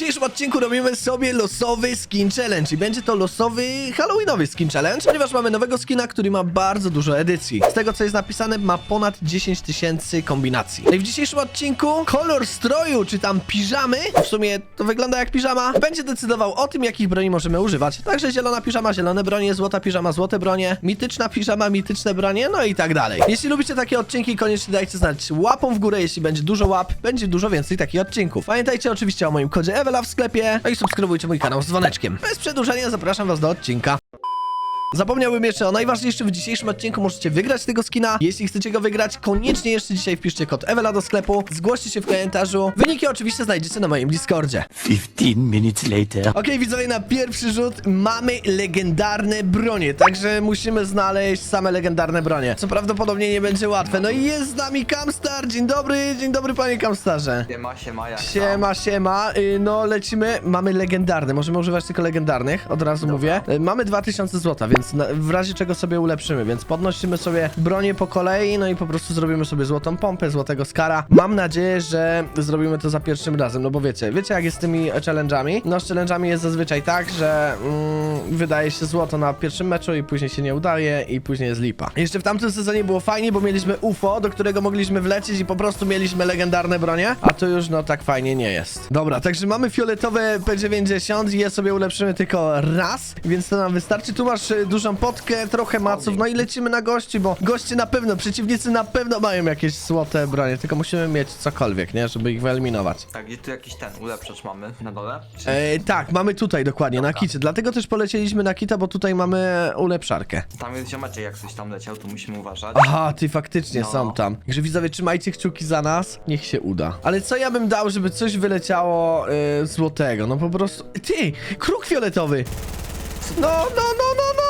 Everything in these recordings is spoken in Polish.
dzisiejszym odcinku robimy sobie losowy skin challenge i będzie to losowy halloweenowy skin challenge, ponieważ mamy nowego skina, który ma bardzo dużo edycji. Z tego co jest napisane ma ponad 10 tysięcy kombinacji. No i w dzisiejszym odcinku kolor stroju, czy tam piżamy, w sumie to wygląda jak piżama, będzie decydował o tym jakich broni możemy używać. Także zielona piżama, zielone bronie, złota piżama, złote bronie, mityczna piżama, mityczne bronie, no i tak dalej. Jeśli lubicie takie odcinki, koniecznie dajcie znać łapą w górę, jeśli będzie dużo łap, będzie dużo więcej takich odcinków. Pamiętajcie oczywiście o moim kodzie W sklepie, no i subskrybujcie mój kanał z dzwoneczkiem. Bez przedłużenia zapraszam was do odcinka. Zapomniałbym jeszcze o najważniejszym w dzisiejszym odcinku. Możecie wygrać tego skina. Jeśli chcecie go wygrać, koniecznie jeszcze dzisiaj wpiszcie kod Ewela do sklepu. Zgłoście się w komentarzu. Wyniki oczywiście znajdziecie na moim Discordzie. 15 minutes later. Okej, widzowie, na pierwszy rzut mamy legendarne bronie, także musimy znaleźć same legendarne bronie, co prawdopodobnie nie będzie łatwe. No i jest z nami Kamstar, dzień dobry, dzień dobry panie Kamstarze. Siema, siema, jak tam? Siema, siema, Y, no lecimy, mamy legendarne, możemy używać tylko legendarnych, od razu mówię. Y, Mamy 2000 złota, więc na, w razie czego sobie ulepszymy, więc podnosimy sobie bronię po kolei, no i po prostu zrobimy sobie złotą pompę, złotego skara. Mam nadzieję, że zrobimy to za pierwszym razem, no bo wiecie, wiecie jak jest z tymi e, challenge'ami? No z challenge'ami jest zazwyczaj tak, że mm, wydaje się złoto na pierwszym meczu i później się nie udaje i później jest lipa. Jeszcze w tamtym sezonie było fajnie, bo mieliśmy UFO, do którego mogliśmy wlecieć i po prostu mieliśmy legendarne bronie, a to już no tak fajnie nie jest. Dobra, także mamy fioletowe P90 i je sobie ulepszymy tylko raz, więc to nam wystarczy. Tu masz dużą potkę, trochę maców, no i lecimy na gości, bo goście na pewno, przeciwnicy na pewno mają jakieś złote bronie, tylko musimy mieć cokolwiek, nie, żeby ich wyeliminować. Tak, gdzie tu jakiś ten ulepszacz mamy na dole? Czy... E, tak, mamy tutaj dokładnie, na kicie, dlatego też polecieliśmy na kita, bo tutaj mamy ulepszarkę. Tam jest ziomeczek, jak coś tam leciał, to musimy uważać. Aha, ty faktycznie No. są tam. Także widzowie, trzymajcie kciuki za nas. Niech się uda. Ale co ja bym dał, żeby coś wyleciało y, złotego? No po prostu. Ty! Kruk fioletowy! No, no, no, no, no!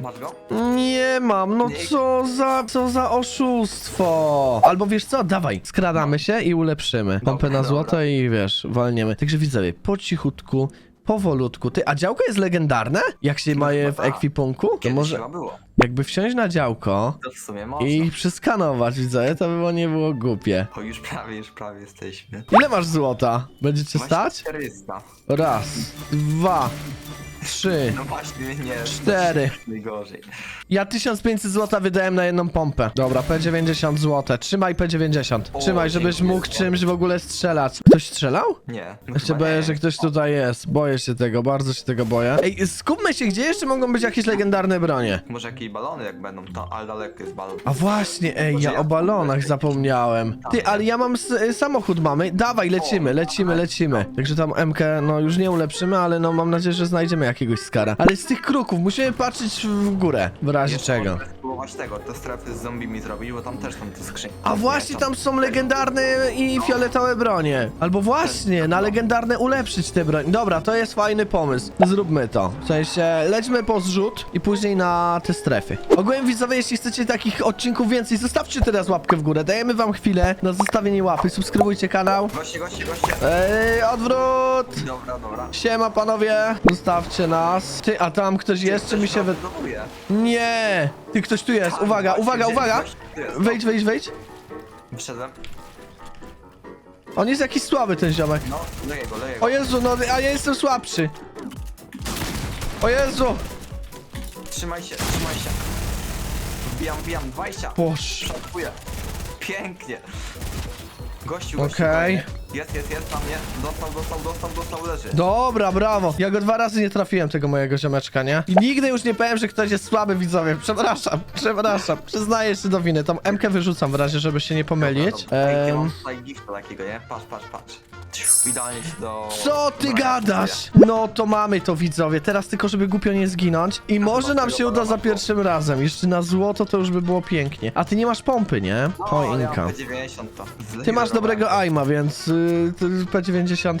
Masz go? Nie mam, no co za, co za oszustwo. Albo wiesz co, dawaj, skradamy się i ulepszymy. Pompę na złoto i wiesz, walniemy. Także widzowie, po cichutku, powolutku. Ty, a działko jest legendarne? Jak się ma je w tak. ekwipunku? To Kiedyś może chyba było. jakby wsiąść na działko To w sumie można. i przeskanować, widzowie, to by było nie było głupie. O, już prawie, już prawie jesteśmy. Ile masz złota? Będziecie Właśnie stać? 400. Raz, dwa, trzy, No właśnie, nie. Cztery. Najgorzej. Ja 1500 złota wydałem na jedną pompę. Dobra, P90 złote. Trzymaj P90. O, Trzymaj, żebyś dziękuję mógł czymś w ogóle strzelać. Ktoś strzelał? Nie. No Ja się chyba boję, nie. że ktoś tutaj jest. Boję się tego, bardzo się tego boję. Ej, skupmy się, gdzie jeszcze mogą być jakieś legendarne bronie? Może jakieś balony jak będą, to ale daleko jest balon. A właśnie, ej, ja o balonach zapomniałem. Ty, ale ja mam s- y, samochód mamy. Dawaj, lecimy, lecimy, lecimy. Także tam MK, no już nie ulepszymy, ale no mam nadzieję, że znajdziemy jakiegoś skara. Ale z tych kruków musimy patrzeć w górę, w razie Jeszcze czego. spróbować tego, te strefy z zombimi zrobić, bo tam też są te skrzynki. A właśnie tam są legendarne i fioletowe bronie. Albo właśnie, na legendarne ulepszyć te broń. Dobra, to jest fajny pomysł. Zróbmy to. W sensie, lećmy po zrzut i później na te strefy. Ogółem widzowie, jeśli chcecie takich odcinków więcej, zostawcie teraz łapkę w górę. Dajemy wam chwilę na zostawienie łapy. Subskrybujcie kanał. Goście, goście, goście. Ej, odwrót! Dobra, dobra. Siema panowie, zostawcie nas. Ty, a tam ktoś jest, czy mi się wy... Nie! Ty, ktoś tu jest. Uwaga, uwaga, uwaga! Wejdź, wejdź, wejdź. Wszedłem. On jest jakiś słaby, ten ziomek. No, leję go, leję go. O Jezu, no a ja jestem słabszy. O Jezu! Trzymaj się, trzymaj się. Wbijam, wbijam, 20. Boż. Szatkuję. Pięknie. Gościu, gościu. Okej. Jest, jest, jest na mnie. Dostał, dostał, dostał, dostał, leży. Dobra, brawo. Ja go dwa razy nie trafiłem, tego mojego ziomeczka, nie? I nigdy już nie powiem, że ktoś jest słaby, widzowie. Przepraszam, przepraszam. Przyznaję się do winy. Tą MK wyrzucam w razie, żeby się nie pomylić. Dobra, dobra. Ej, ty, mam tutaj gifta takiego, nie? Patrz, patrz, patrz. Ciu, Idealnie się do... co ty Dobra, gadasz? No to mamy to, widzowie. Teraz tylko, żeby głupio nie zginąć. I może nam się uda za pierwszym razem. Jeszcze na złoto to już by było pięknie. A ty nie masz pompy, nie? No, ja mam 90 to. Ty masz dobrego aima, więc y, P90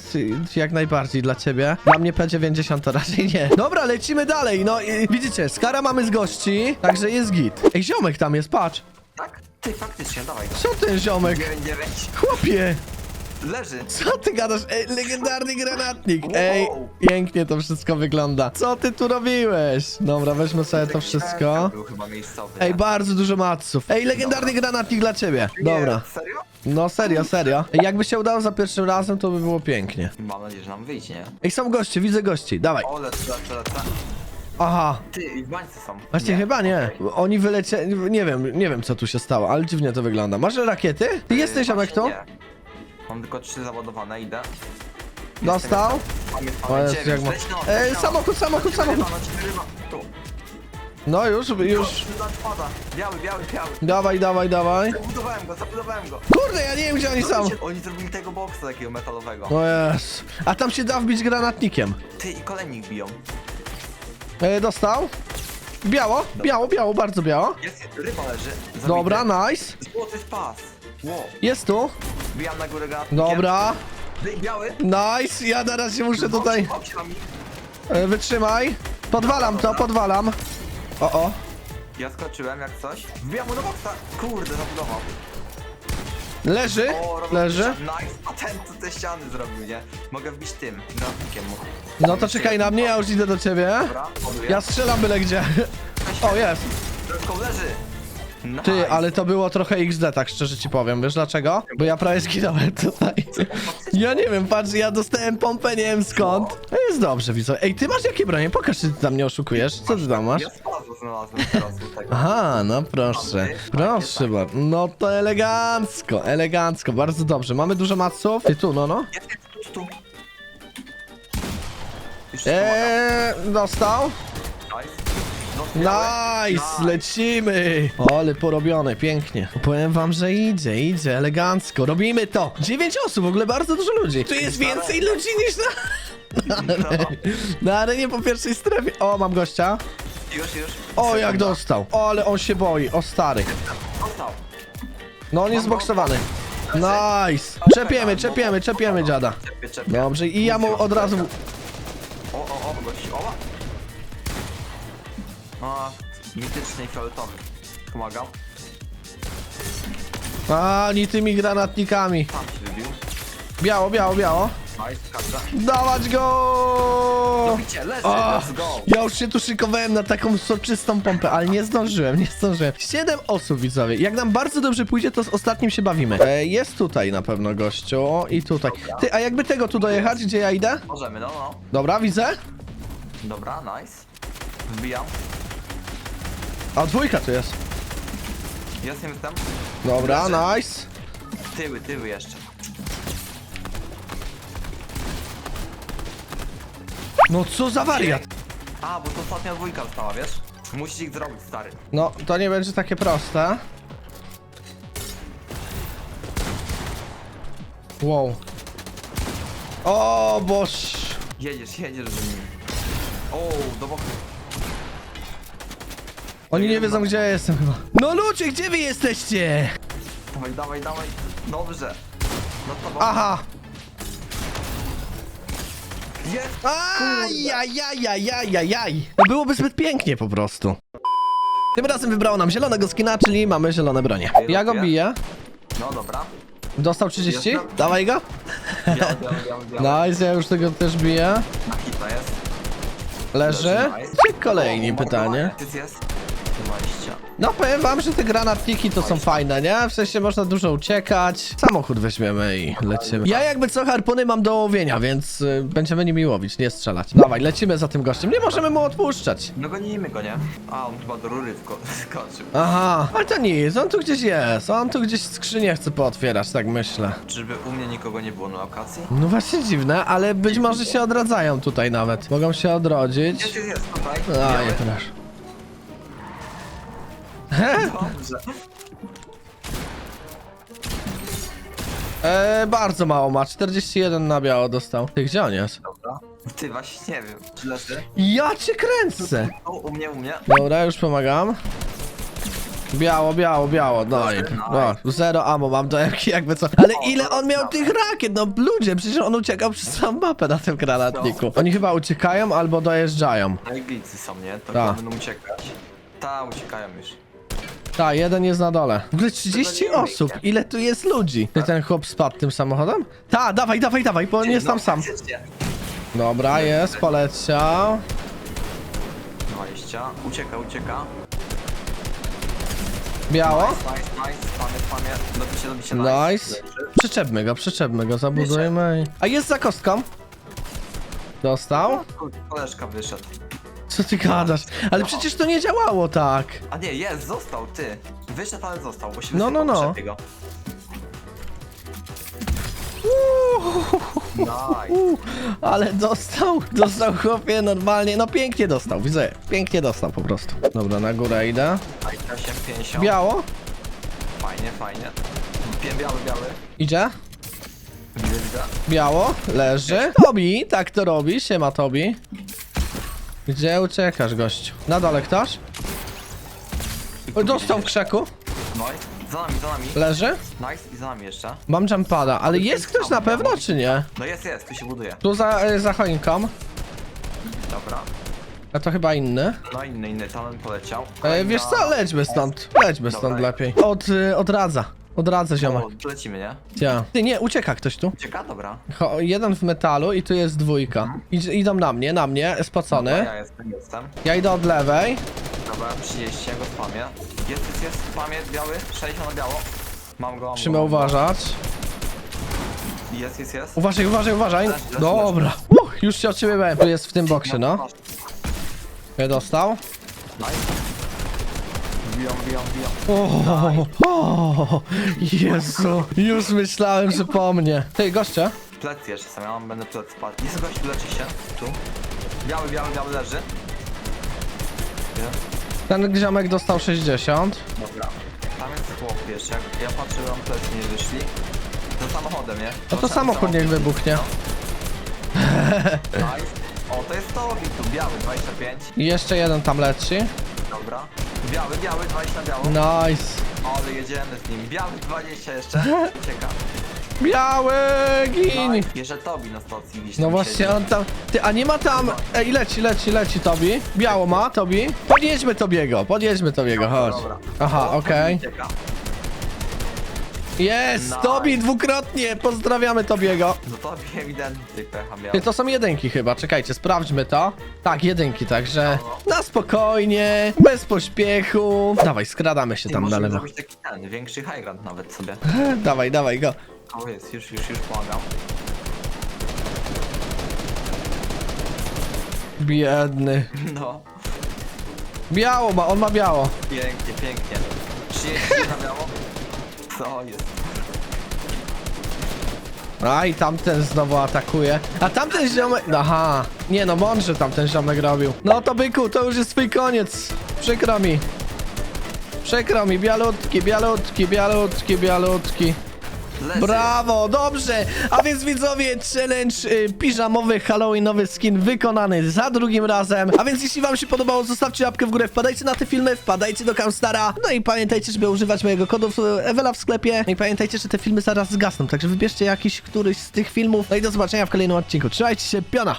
jak najbardziej dla ciebie. Dla mnie P90 to raczej nie. Dobra, lecimy dalej. No i widzicie, skara mamy z gości, także jest git. Ej, ziomek tam jest, patrz. Tak? Ty, faktycznie, dawaj. Co ten ziomek? 9, 9. Chłopie! Leży. Co ty gadasz? Ej, legendarny granatnik! Ej, pięknie to wszystko wygląda. Co ty tu robiłeś? Dobra, weźmy sobie to wszystko. Był chyba miejscowy. Ej, bardzo dużo maców. Ej, legendarny granatnik dla ciebie. Nie, Dobra. Serio? No serio, serio. Ej, jakby się udało za pierwszym razem, to by było pięknie. Mam nadzieję, że nam wyjdzie, nie? Ej, są goście, widzę gości. Dawaj. O. Aha. Ty, i w bańce są. Właśnie chyba nie. Okej. Oni wylecieli. Nie wiem, nie wiem co tu się stało, ale dziwnie to wygląda. Masz rakiety? Ty Yy, jesteś, Amek, właśnie tu? nie. Mam tylko trzy załadowane, idę. Dostał? O mamy Jezu, jak ma... na- Ej, na- samochód, samochód, samochód. No. Tu. No już, już. Pada. Biały, biały, biały. Dawaj, dawaj, dawaj. Zabudowałem go, zabudowałem go. Kurde, ja nie wiem gdzie oni są. Oni zrobili tego boksa takiego metalowego. O jest. A tam się da wbić granatnikiem. Ty i kolejnik biją. E, dostał. Biało, biało, biało, bardzo biało. Jest, ryba leży. Zabity. Dobra, nice. Złoty spas. Wow. Jest tu. Bijam na górę. Dobra. Ty, biały. Nice. Ja na razie muszę tutaj. E, wytrzymaj. Podwalam to, podwalam. O, o. Ja skoczyłem jak coś. Wbijam mu do boksa. Kurde, zabudował. Leży, O, robię leży. Nice. A ten co te ściany zrobił, nie? Mogę wbić tym, granatnikiem mu. No to czekaj na mnie, ja już idę do ciebie. Dobra, ładuję. Ja strzelam byle gdzie. O, jest. Tylko leży. Nice. Ty, ale to było trochę XD, tak szczerze ci powiem. Wiesz dlaczego? Bo ja prawie zginąłem tutaj. Ja nie wiem, patrz, ja dostałem pompę, nie wiem skąd. No jest dobrze, widzę. Ej, ty masz jakie bronie? Pokaż, czy ty tam nie oszukujesz. Co ty tam masz? Ja znalazłem teraz. Aha, no proszę. Proszę bardzo. No to elegancko, elegancko, bardzo dobrze. Mamy dużo maców. Ty tu, no, no. Jest, jest, tu, tu. Już ci pomagam. Eee, dostał. Nice. Lecimy! O, ale porobione, pięknie. Powiem wam, że idzie, idzie, elegancko. Robimy to! Dziewięć osób, w ogóle bardzo dużo ludzi. Tu jest więcej ludzi niż na... Na arenie, na arenie po pierwszej strefie. O, mam gościa. Już, już. O, jak dostał. O, ale on się boi, o stary. Dostał. No, on jest zboksowany. Nice! Czepiemy, czepiemy, czepiemy dziada. Czepię, czepię. Dobrze, i ja mu od razu... O, o, o, gości, oła. A, mityczny i fioletowy. Pomagam. A, nie tymi granatnikami. Się wybił. Biało, biało, biało. Nice, kadra. Dawać go! Dobicie, leży, O, let's go. ja już się tu szykowałem na taką soczystą pompę, ale nie zdążyłem, nie zdążyłem. Siedem osób, widzowie. Jak nam bardzo dobrze pójdzie, to z ostatnim się bawimy. E, jest tutaj na pewno gościu i tutaj. Ty, a jakby tego tu dojechać, gdzie ja idę? Możemy, no, no. Dobra, widzę. Dobra, nice. Wbijam. A dwójka tu jest. Jestem, jestem. Dobra, nice. Tyły, tyły jeszcze. No co za wariat. A, bo to ostatnia dwójka została, wiesz? Musisz ich zrobić, stary. No, to nie będzie takie proste. Wow. O, boż. Jedziesz, jedziesz z. O, do boku. Oni nie wiedzą, gdzie ja jestem chyba. No ludzie, gdzie wy jesteście? Dawaj, dawaj, dawaj. Dobrze. No to Aha. Jest! Ajajajajajajaj. No byłoby zbyt pięknie po prostu. Tym razem wybrało nam zielonego skina, czyli mamy zielone bronie. Ja go biję. No dobra. Dostał 30? Jestem. Dawaj go. Biały, biały, biały, biały. Nice, ja już tego też biję. Hita jest. Leży. Czy kolejni O, pytanie? Ty jest? 20. No powiem wam, że te granatniki to są fajne, nie? W sensie można dużo uciekać. Samochód weźmiemy i lecimy. Ja jakby co harpuny mam do łowienia, więc y, będziemy nimi łowić, nie strzelać. Dawaj, lecimy za tym gościem. Nie możemy mu odpuszczać. No gonimy go, nie? A, on chyba do rury wko- skoczył. Aha, ale to nic, on tu gdzieś jest. On tu gdzieś skrzynię chce pootwierać, tak myślę. Czyżby u mnie nikogo nie było na lokacji? No właśnie dziwne, ale być może się odradzają tutaj nawet. Mogą się odrodzić. Jest, jest, jest, tutaj. A, Biały. nie, proszę. Dobrze. E, bardzo mało ma, 41 na biało dostał. Ty, gdzie on jest? Dobra. Ty właśnie nie wiem. Czy leży? Ja cię kręcę! O, u mnie, u mnie. Dobra, już pomagam. Biało, biało, biało, no i no, zero ammo mam do jakby co. Ale ile on miał tych rakiet, no ludzie, przecież on uciekał przez całą mapę na tym granatniku. Oni chyba uciekają albo dojeżdżają. Najglicy są, nie? To Ta. chyba będą uciekać. Ta, uciekają już. Tak, jeden jest na dole. W ogóle 30 Tego nie osób. Ile tu jest ludzi? Ty ten chłop spadł tym samochodem? Ta, dawaj, dawaj, dawaj, bo on jest tam sam. Dobra, jest, poleciał. 20. Ucieka, ucieka. Biało. Nice, nice, nice. Spamie, spamie. Dobi się, dobi się, nice. Nice. Przyczepmy go, przyczepmy go, zabudujmy. i- A jest za kostką. Dostał? Koleżka wyszedł. Co ty gadasz? Ale przecież to nie działało tak. A nie, jest, został, ty. Wyszedł, ale został, bo się No, no, wysypał, no. przepie go. Uuu, Nice. u, ale dostał, dostał chłopie normalnie, no pięknie dostał, widzę, pięknie dostał po prostu. Dobra, na górę idę. 8, 50. Biało, Fajnie, fajnie. Pie, biały, biały. idzie, Widzę, widzę. biało, leży. Tobi, tak to robi, siema Tobi. Gdzie uciekasz, gościu? Na dole ktoś? O, Dostał w krzaku, No i za nami, za nami. leży. Nice i za nami jeszcze. Mam jumpada, ale jest ktoś na pewno, czy nie? No jest, jest, tu się buduje. Tu za, e, za choinką, Dobra. a to chyba inny. No inny, inny, talent poleciał. E, Kolejna- wiesz co, lećmy stąd, lećmy stąd Dobra. lepiej. Od, y, odradza, odradza ziomek. O, lecimy, nie? Ja. Ty, nie, ucieka ktoś tu. Ucieka? Dobra. Cho, jeden w metalu i tu jest dwójka. Idź, idą na mnie, na mnie, Dobra, spocony. Ja jestem, jestem. Ja idę od lewej. Dobra, 30, ja go spamię. Jest, jest, jest, spamię, biały, 60 na biało. Mam go, mam Musimy go, uważać. Jest, jest, jest. Uważaj, uważaj, uważaj. Leży, leży, Dobra. Uh, już się od ciebie bałem. Tu jest w tym boksie, no. Ja dostał. Nice. Wbijam, wbijam, wbijam. O, o, Jezu. Już myślałem, że po mnie. Ty, goście. Plecy jeszcze sam, ja mam, będę plec spadł. Jest gość, leczy się. Tu. Biały, biały, biały leży. Ten ziomek dostał 60. Dobra. Tam jest chłop, wiesz, jak ja patrzę, mam plecy nie wyszli. Za samochodem, nie? No to samochód niech wybuchnie. Nice. O, to jest to, tu biały, 25. I jeszcze jeden tam leci. Dobra. Biały, biały, 20 biało. Nice. Ale jedziemy z nim. Biały 20 jeszcze. Ucieka. Biały, gin. Nice. Jeszcze Tobi na stacji gdzieś No tam właśnie, siedzi. on tam... Ty, a nie ma tam... Ej, leci, leci, leci Tobi. Biało ma, Tobi. Podjedźmy Tobiego, podjedźmy Tobiego, chodź. Dobra. Aha, O, okej. Tobi ucieka. Jest, Nice. Tobi dwukrotnie, pozdrawiamy Tobiego. No Tobi ewidentny pecha miał. To są jedynki chyba, czekajcie, sprawdźmy to. Tak, jedynki, także na spokojnie, bez pośpiechu. Dawaj, skradamy się Ty, tam na możemy lewo. zrobić taki ten, większy high ground nawet sobie. Dawaj, dawaj go. O jest, już, już, już pomagam. Biedny. No. Biało ma, on ma biało. Pięknie, pięknie. 30 na biało. Co jest? Aj, tamten znowu atakuje. A tamten ziomek... Aha. Nie no, mądrze tamten ziomek robił. No to byku, to już jest twój koniec. Przykro mi. Przykro mi, bialutki, bialutki, bialutki, bialutki. Brawo, dobrze! A więc widzowie, challenge y, piżamowy Halloweenowy skin wykonany za drugim razem. A więc jeśli wam się podobało, zostawcie łapkę w górę, wpadajcie na te filmy, wpadajcie do Camstara. No i pamiętajcie, żeby używać mojego kodu Ewela w sklepie. No i pamiętajcie, że te filmy zaraz zgasną, także wybierzcie jakiś któryś z tych filmów. No i do zobaczenia w kolejnym odcinku. Trzymajcie się, piona!